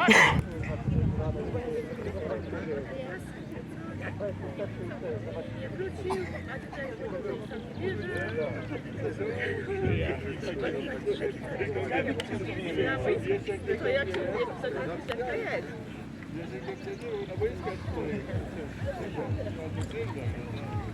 Я не знаю, что это за...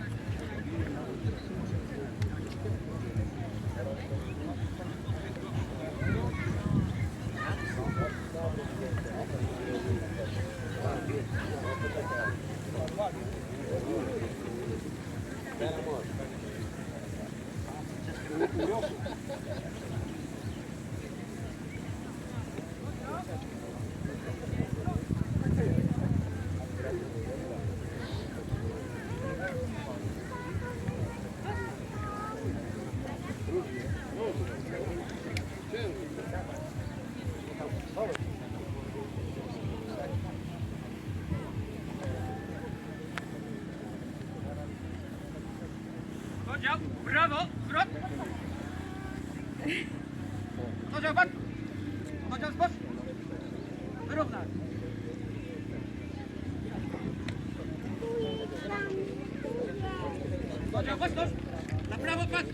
Podział, brawo, zwrot. Podział, pan. Podział, spod. Wyrównać. Podział, poskocz. Na prawo, patrz.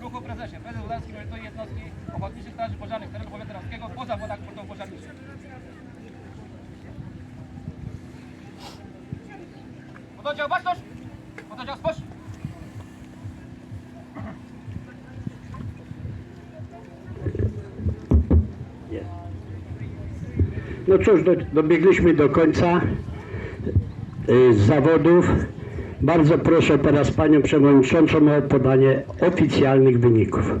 Ruchu prezesie. Prezes merytuje jednostki ochotniczych straży pożarnych terenu powiatu poza wodach portową pożarniczych. No cóż, do, dobiegliśmy do końca y, zawodów. Bardzo proszę teraz Panią Przewodniczącą o podanie oficjalnych wyników.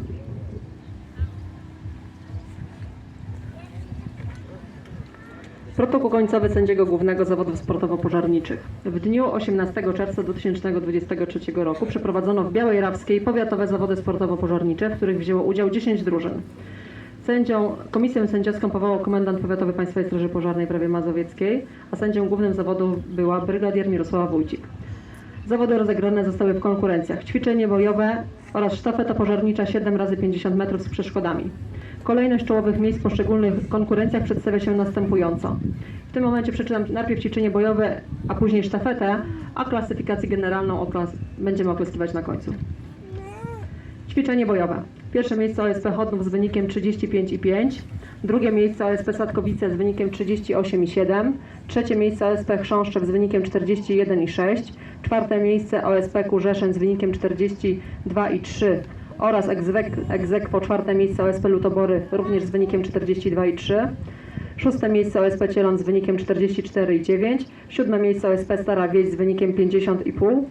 Protokół końcowy sędziego głównego zawodów sportowo-pożarniczych. W dniu 18 czerwca 2023 roku przeprowadzono w Białej Rawskiej powiatowe zawody sportowo-pożarnicze, w których wzięło udział 10 drużyn. Sędzią, komisję sędziowską powołał komendant powiatowy Państwowej Straży Pożarnej w Prawie Mazowieckiej, a sędzią głównym zawodów była brygadier Mirosława Wójcik. Zawody rozegrane zostały w konkurencjach ćwiczenie bojowe oraz sztafeta pożarnicza 7 razy 50 metrów z przeszkodami. Kolejność czołowych miejsc w poszczególnych konkurencjach przedstawia się następująco. W tym momencie przeczytam najpierw ćwiczenie bojowe, a później sztafetę, a klasyfikację generalną oklas będziemy oklaskiwać na końcu. Ćwiczenie bojowe. Pierwsze miejsce OSP Chodnów z wynikiem 35,5. Drugie miejsce OSP Sadkowice z wynikiem 38,7. Trzecie miejsce OSP Chrząszczew z wynikiem 41,6. Czwarte miejsce OSP Kurzeszyn z wynikiem 42,3 oraz egzek, egzekwo czwarte miejsce OSP Lutobory również z wynikiem 42,3. Szóste miejsce OSP Cielon z wynikiem 44,9. Siódme miejsce OSP Stara Wieś z wynikiem 50,5.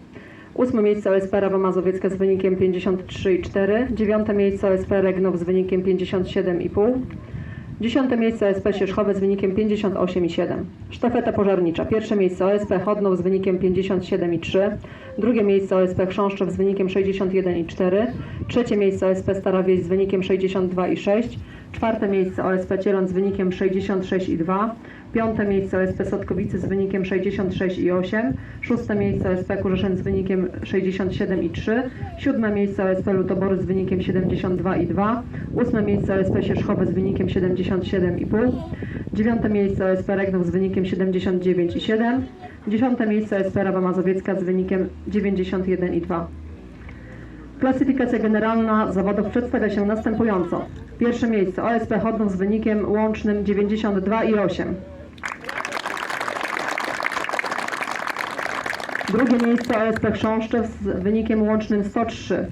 Ósme miejsce OSP Rawa Mazowiecka z wynikiem 53,4. Dziewiąte miejsce OSP Regnów z wynikiem 57,5. Dziesiąte miejsce OSP Sierzchowe z wynikiem 58,7. Sztafeta pożarnicza. Pierwsze miejsce OSP Chodnów z wynikiem 57,3. Drugie miejsce OSP Chrząszczew z wynikiem 61,4. Trzecie miejsce OSP Stara Wieś z wynikiem 62,6. Czwarte miejsce OSP Cielon z wynikiem 66,2. Piąte miejsce OSP Sotkowice z wynikiem 66,8. Szóste miejsce OSP Kurzeszyn z wynikiem 67,3. Siódme miejsce OSP Lutobory z wynikiem 72,2. Ósme miejsce OSP Sierzchowe z wynikiem 77,5. Dziewiąte miejsce OSP Regnów z wynikiem 79,7. Dziesiąte miejsce OSP Rawa Mazowiecka z wynikiem 91,2. Klasyfikacja generalna zawodów przedstawia się następująco. Pierwsze miejsce OSP Chodnów z wynikiem łącznym 92,8. Drugie miejsce OSP Chrząszczew z wynikiem łącznym 103.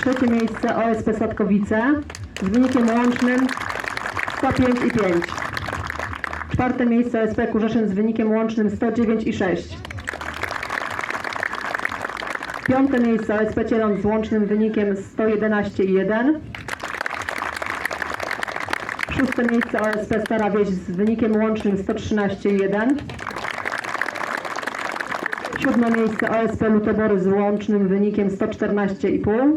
Trzecie miejsce OSP Sadkowice z wynikiem łącznym 105,5. Czwarte miejsce OSP Kurzeszyn z wynikiem łącznym 109,6. Piąte miejsce OSP Cielon z łącznym wynikiem 111,1. Szóste miejsce OSP Stara Wieś z wynikiem łącznym 113,1. Siódme miejsce OSP Lutobory z łącznym wynikiem 114,5.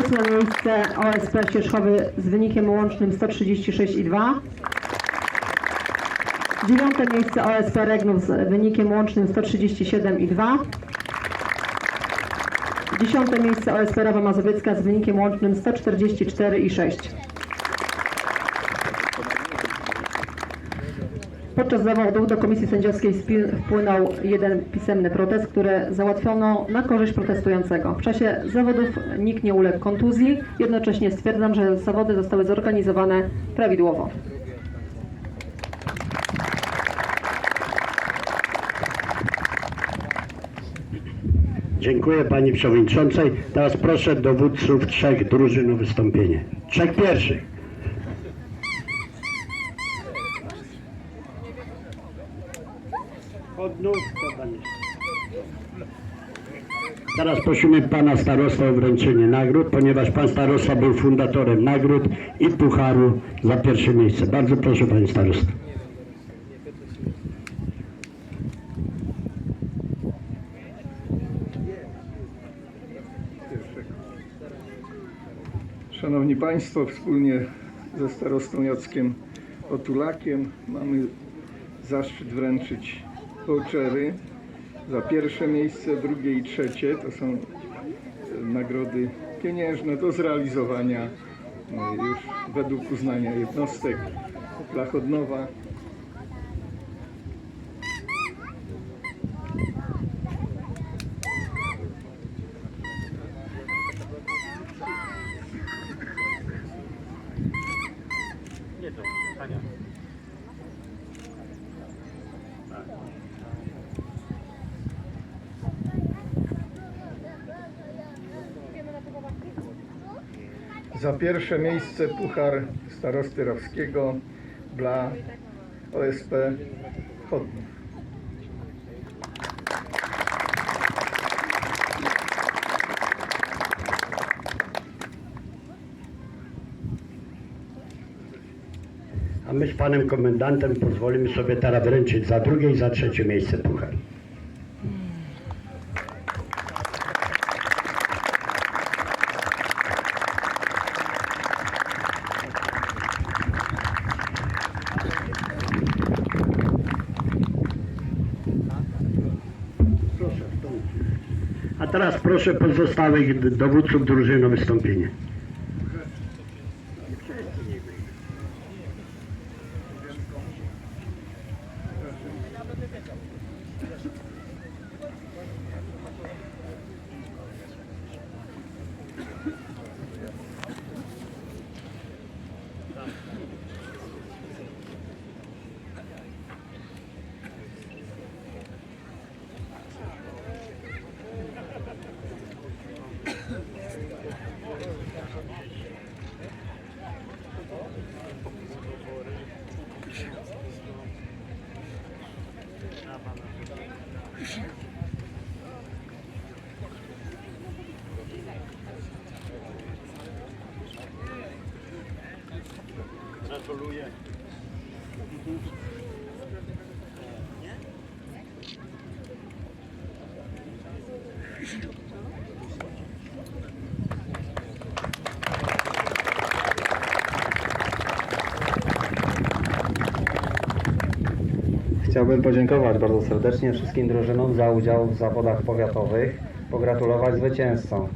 Ósme miejsce OSP Sierzchowy z wynikiem łącznym 136,2. Dziewiąte miejsce OSP Regnów z wynikiem łącznym 137,2. Dziesiąte miejsce OSP Rawa Mazowiecka z wynikiem łącznym 144,6. Podczas zawodów do komisji sędziowskiej wpłynął jeden pisemny protest, który załatwiono na korzyść protestującego. W czasie zawodów nikt nie uległ kontuzji. Jednocześnie stwierdzam, że zawody zostały zorganizowane prawidłowo. Dziękuję Pani Przewodniczącej. Teraz proszę dowódców trzech drużyn o wystąpienie. Trzech pierwszych. Podnów, to pan jest. Teraz prosimy Pana Starosta o wręczenie nagród, ponieważ Pan Starosta był fundatorem nagród i pucharu za pierwsze miejsce. Bardzo proszę Panie Starosta. Szanowni Państwo, wspólnie ze starostą Jackiem Otulakiem mamy zaszczyt wręczyć vouchery za pierwsze miejsce, drugie i trzecie. To są e, nagrody pieniężne do zrealizowania e, już według uznania jednostek dla Chodnowa. Za pierwsze miejsce Puchar Starosty Rawskiego dla OSP. My z Panem Komendantem pozwolimy sobie teraz wręczyć za drugie i za trzecie miejsce puchar. A teraz proszę pozostałych dowódców drużyny o wystąpienie. Chciałbym podziękować bardzo serdecznie wszystkim drużynom za udział w zawodach powiatowych, pogratulować zwycięzcom.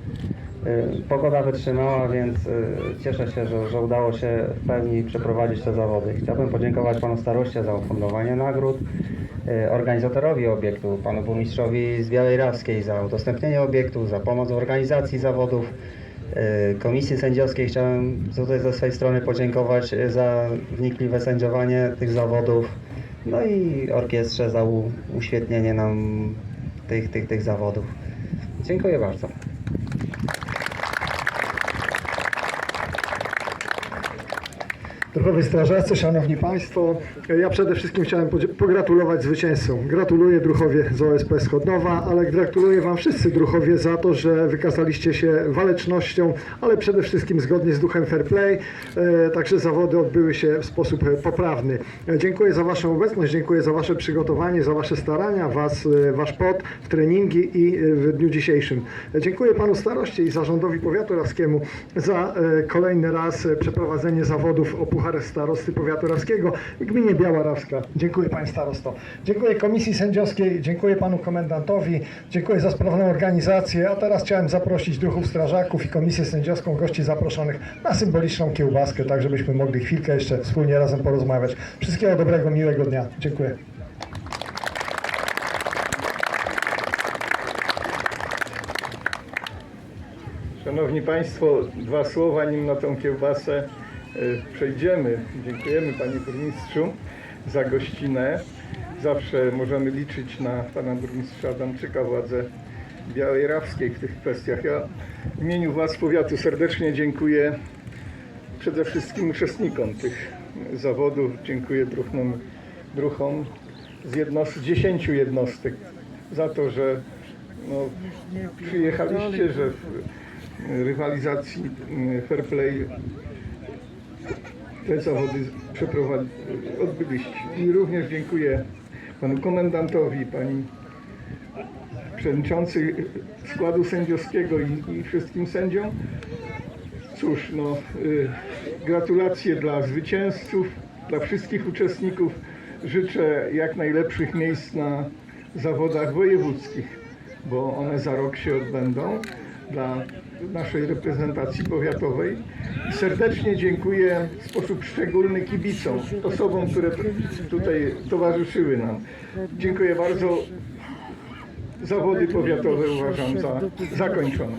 Y, Pogoda wytrzymała, więc y, cieszę się, że, że udało się w pełni przeprowadzić te zawody. Chciałbym podziękować panu staroście za ufundowanie nagród, y, organizatorowi obiektu, panu burmistrzowi z Białej Rawskiej za udostępnienie obiektu, za pomoc w organizacji zawodów. Komisji sędziowskiej chciałem tutaj ze swojej strony podziękować za wnikliwe sędziowanie tych zawodów. No i orkiestrze za uświetnienie nam tych, tych, tych zawodów. Dziękuję bardzo. Druhowie Strażacy, Szanowni Państwo, ja przede wszystkim chciałem pogratulować zwycięzcom. Gratuluję Druchowie z OSP Schodnowa, ale gratuluję Wam wszyscy Druchowie za to, że wykazaliście się walecznością, ale przede wszystkim zgodnie z duchem fair play, e, także zawody odbyły się w sposób poprawny. E, Dziękuję za Waszą obecność, dziękuję za Wasze przygotowanie, za Wasze starania, was, e, Wasz pot w treningi i w dniu dzisiejszym. Dziękuję Panu Staroście i Zarządowi Powiatu Rawskiemu za kolejny raz przeprowadzenie zawodów o Puchar Starosty Powiatu Rawskiego w gminie Biała Rawska. Dziękuję Panie Starosto. Dziękuję Komisji Sędziowskiej, dziękuję Panu Komendantowi, dziękuję za sprawną organizację, a teraz chciałem zaprosić druhów strażaków i Komisję Sędziowską, gości zaproszonych na symboliczną kiełbaskę, tak żebyśmy mogli chwilkę jeszcze wspólnie razem porozmawiać. Wszystkiego dobrego, miłego dnia. Dziękuję. Szanowni Państwo, dwa słowa nim na tą kiełbasę przejdziemy. Dziękujemy Panie Burmistrzu za gościnę. Zawsze możemy liczyć na Pana Burmistrza Adamczyka, władzę Białej Rawskiej w tych kwestiach. Ja w imieniu władz powiatu serdecznie dziękuję przede wszystkim uczestnikom tych zawodów. Dziękuję druhnom, druhom z, jedno, z 10 jednostek za to, że no, przyjechaliście, że w rywalizacji mm, fair play te zawody odbyliście. I również dziękuję panu komendantowi, pani przewodniczący składu sędziowskiego i, i wszystkim sędziom. Cóż, no, y, gratulacje dla zwycięzców, dla wszystkich uczestników. Życzę jak najlepszych miejsc na zawodach wojewódzkich, bo one za rok się odbędą dla naszej reprezentacji powiatowej. Serdecznie dziękuję w sposób szczególny kibicom, osobom, które tutaj towarzyszyły nam. Dziękuję bardzo. Zawody powiatowe uważam za zakończone.